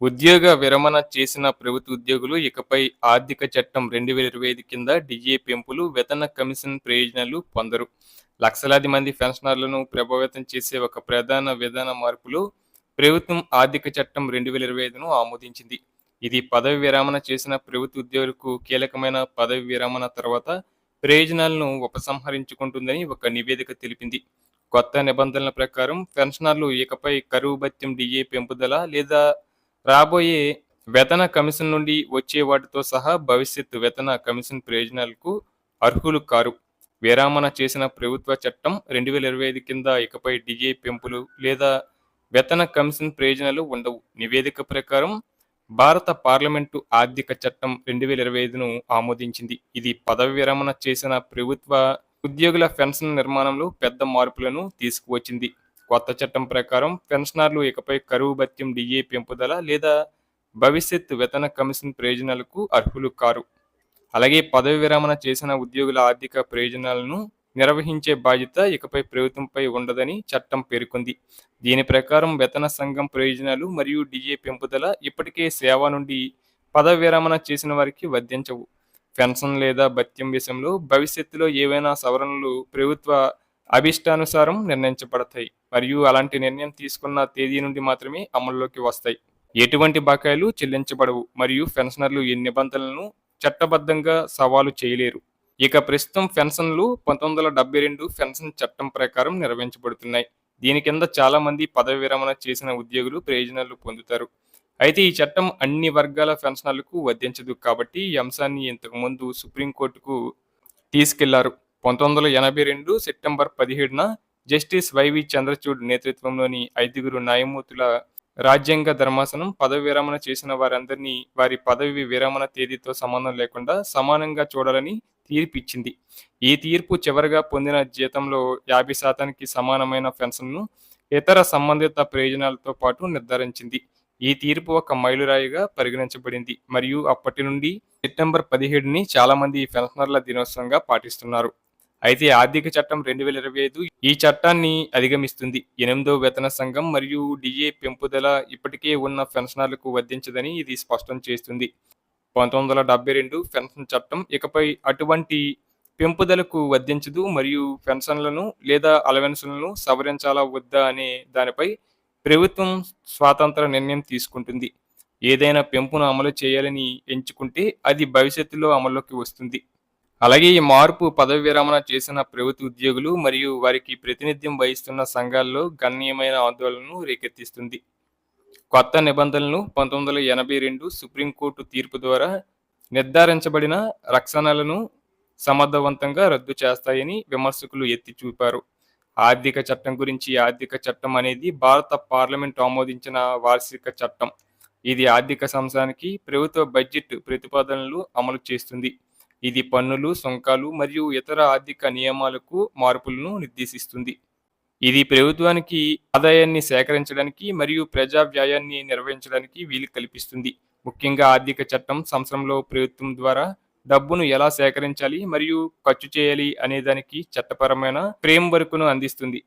ఉద్యోగ విరమణ చేసిన ప్రభుత్వ ఉద్యోగులు ఇకపై ఆర్థిక చట్టం రెండు వేల ఇరవై ఐదు కింద డిఏ పెంపులు వేతన కమిషన్ ప్రయోజనాలు పొందరు. లక్షలాది మంది పెన్షనర్లను ప్రభావితం చేసే ఒక ప్రధాన విధాన మార్పులు ప్రభుత్వం ఆర్థిక చట్టం రెండు వేల ఇరవై ఐదును ఆమోదించింది. ఇది పదవి విరమణ చేసిన ప్రభుత్వ ఉద్యోగులకు కీలకమైన పదవి విరమణ తర్వాత ప్రయోజనాలను ఉపసంహరించుకుంటుందని ఒక నివేదిక తెలిపింది. కొత్త నిబంధనల ప్రకారం పెన్షనర్లు ఇకపై కరువు భత్యం డిఏ పెంపుదల లేదా రాబోయే వేతన కమిషన్ నుండి వచ్చే వాటితో సహా భవిష్యత్ వేతన కమిషన్ ప్రయోజనాలకు అర్హులు కారు. విరామణ చేసిన ప్రభుత్వ చట్టం రెండు వేల ఇరవై ఐదు కింద ఇకపై డిఏ పెంపులు లేదా వేతన కమిషన్ ప్రయోజనాలు ఉండవు. నివేదిక ప్రకారం భారత పార్లమెంటు ఆర్థిక చట్టం రెండు వేల ఇరవై ఐదును ఆమోదించింది. ఇది పదవి విరమణ చేసిన ప్రభుత్వ ఉద్యోగుల పెన్షన్ నిర్మాణంలో పెద్ద మార్పులను తీసుకువచ్చింది. కొత్త చట్టం ప్రకారం పెన్షనర్లు ఇకపై కరువు భత్యం డిఏ పెంపుదల లేదా భవిష్యత్ వేతన కమిషన్ ప్రయోజనాలకు అర్హులు కారు. అలాగే పదవి విరమణ చేసిన ఉద్యోగుల ఆర్థిక ప్రయోజనాలను నిర్వహించే బాధ్యత ఇకపై ప్రభుత్వంపై ఉండదని చట్టం పేర్కొంది. దీని ప్రకారం వేతన సంఘం ప్రయోజనాలు మరియు డిఏ పెంపుదల ఇప్పటికే సేవ నుండి పదవి విరమణ చేసిన వారికి వర్ధించవు పెన్షన్ లేదా భత్యం విషయంలో భవిష్యత్తులో ఏవైనా సవరణలు ప్రభుత్వ అభిష్టానుసారం నిర్ణయించబడతాయి మరియు అలాంటి నిర్ణయం తీసుకున్న తేదీ నుండి మాత్రమే అమల్లోకి వస్తాయి. ఎటువంటి బకాయిలు చెల్లించబడవు మరియు పెన్షనర్లు ఈ నిబంధనలను చట్టబద్ధంగా సవాలు చేయలేరు. ఇక ప్రస్తుతం పెన్షన్లు పంతొమ్మిది వందల డెబ్బై రెండు పెన్షన్ చట్టం ప్రకారం నిర్వహించబడుతున్నాయి. దీని కింద చాలా మంది పదవి విరమణ చేసిన ఉద్యోగులు ప్రయోజనాలు పొందుతారు. అయితే ఈ చట్టం అన్ని వర్గాల పెన్షనర్లకు వర్తించదు కాబట్టి ఈ అంశాన్ని ఇంతకుముందు సుప్రీంకోర్టుకు తీసుకెళ్ళారు. పంతొమ్మిది వందల ఎనభై రెండు సెప్టెంబర్ పదిహేడున జస్టిస్ వైవి చంద్రచూడ్ నేతృత్వంలోని ఐదుగురు న్యాయమూర్తుల రాజ్యాంగ ధర్మాసనం పదవి విరమణ చేసిన వారందరినీ వారి పదవి విరమణ తేదీతో సంబంధం లేకుండా సమానంగా చూడాలని తీర్పు ఇచ్చింది ఈ తీర్పు చివరిగా పొందిన జీతంలో యాభై శాతానికి సమానమైన పెన్షన్ను ఇతర సంబంధిత ప్రయోజనాలతో పాటు నిర్ధారించింది. ఈ తీర్పు ఒక మైలురాయిగా పరిగణించబడింది. మరియు అప్పటి నుండి సెప్టెంబర్ పదిహేడుని చాలా మంది పెన్షనర్ల దినోత్సవంగా పాటిస్తున్నారు. అయితే ఆర్థిక చట్టం రెండు వేల ఇరవై ఐదు ఈ చట్టాన్ని అధిగమిస్తుంది. ఎనిమిదో వేతన సంఘం మరియు డిఏ పెంపుదల ఇప్పటికే ఉన్న పెన్షనర్లకు వర్తించదని ఇది స్పష్టం చేస్తుంది. పంతొమ్మిది వందల డెబ్బై రెండు పెన్షన్ చట్టం ఇకపై అటువంటి పెంపుదలకు వర్తించదు మరియు పెన్షన్లను లేదా అలవెన్సులను సవరించాలా వద్దా అనే దానిపై ప్రభుత్వం స్వాతంత్ర నిర్ణయం తీసుకుంటుంది. ఏదైనా పెంపును అమలు చేయాలని ఎంచుకుంటే అది భవిష్యత్తులో అమల్లోకి వస్తుంది. అలాగే ఈ మార్పు పదవి విరమణ చేసిన ప్రభుత్వ ఉద్యోగులు మరియు వారికి ప్రాతినిధ్యం వహిస్తున్న సంఘాల్లో గణనీయమైన ఆందోళనను రేకెత్తిస్తుంది. కొత్త నిబంధనలను పంతొమ్మిది వందల ఎనభై రెండు సుప్రీంకోర్టు తీర్పు ద్వారా నిర్ధారించబడిన రక్షణలను సమర్థవంతంగా రద్దు చేస్తాయని విమర్శకులు ఎత్తి చూపారు. ఆర్థిక చట్టం గురించి ఆర్థిక చట్టం అనేది భారత పార్లమెంట్ ఆమోదించిన వార్షిక చట్టం. ఇది ఆర్థిక సంవత్సరానికి ప్రభుత్వ బడ్జెట్ ప్రతిపాదనలు అమలు చేస్తుంది. ఇది పన్నులు సుంకాలు మరియు ఇతర ఆర్థిక నియమాలకు మార్పులను నిర్దేశిస్తుంది. ఇది ప్రభుత్వానికి ఆదాయాన్ని సేకరించడానికి మరియు ప్రజా వ్యయాన్ని నిర్వహించడానికి వీలు కల్పిస్తుంది. ముఖ్యంగా ఆర్థిక చట్టం సంవత్సరంలో ప్రభుత్వం ద్వారా డబ్బును ఎలా సేకరించాలి మరియు ఖర్చు చేయాలి అనే దానికి చట్టపరమైన ఫ్రేమ్ వర్క్ అందిస్తుంది.